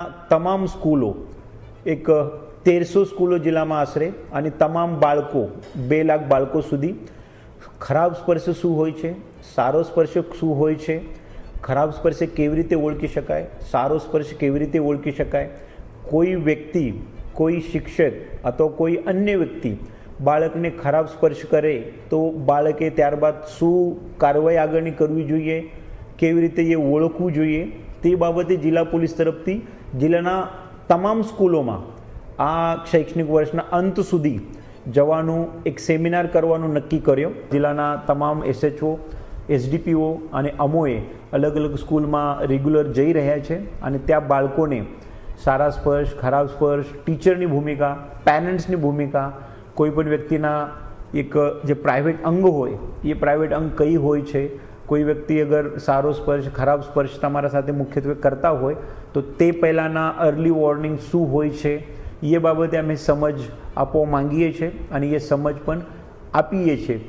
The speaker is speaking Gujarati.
તમામ સ્કૂલો, એક તેરસો સ્કૂલો જિલ્લામાં આશરે અને તમામ બાળકો, બે લાખ બાળકો સુધી ખરાબ સ્પર્શ શું હોય છે, સારો સ્પર્શ શું હોય છે, ખરાબ સ્પર્શ કેવી રીતે ઓળખી શકાય, સારો સ્પર્શ કેવી રીતે ઓળખી શકાય, કોઈ વ્યક્તિ, કોઈ શિક્ષક અથવા કોઈ અન્ય વ્યક્તિ બાળકને ખરાબ સ્પર્શ કરે તો બાળકે ત્યારબાદ શું કાર્યવાહી આગળની કરવી જોઈએ, કેવી રીતે એ ઓળખવું જોઈએ તે બાબતે જિલ્લા પોલીસ તરફથી જિલ્લાના તમામ સ્કૂલોમાં આ શૈક્ષણિક વર્ષના અંત સુધી જવાનું એક સેમિનાર કરવાનું નક્કી કર્યો. જિલ્લાના તમામ એસએચઓ, એસડીપીઓ અને અમોએ અલગ અલગ સ્કૂલમાં રેગ્યુલર જઈ રહ્યા છે અને ત્યાં બાળકોને સારા સ્પર્શ, ખરાબ સ્પર્શ, ટીચરની ભૂમિકા, પેરેન્ટ્સની ભૂમિકા, કોઈ પણ વ્યક્તિના એક જે પ્રાઇવેટ અંગ હોય, એ પ્રાઇવેટ અંગ કઈ હોય છે કોઈ વ્યક્તિ અગર સારો સ્પર્શ, ખરાબ સ્પર્શ તમારા સાથે મુખ્યત્વે કરતા હોય, તો તે પહેલાંના અર્લી વોર્નિંગ શું હોય છે, એ બાબતે અમે સમજ આપવા માંગીએ છીએ અને એ સમજ પણ આપીએ છીએ.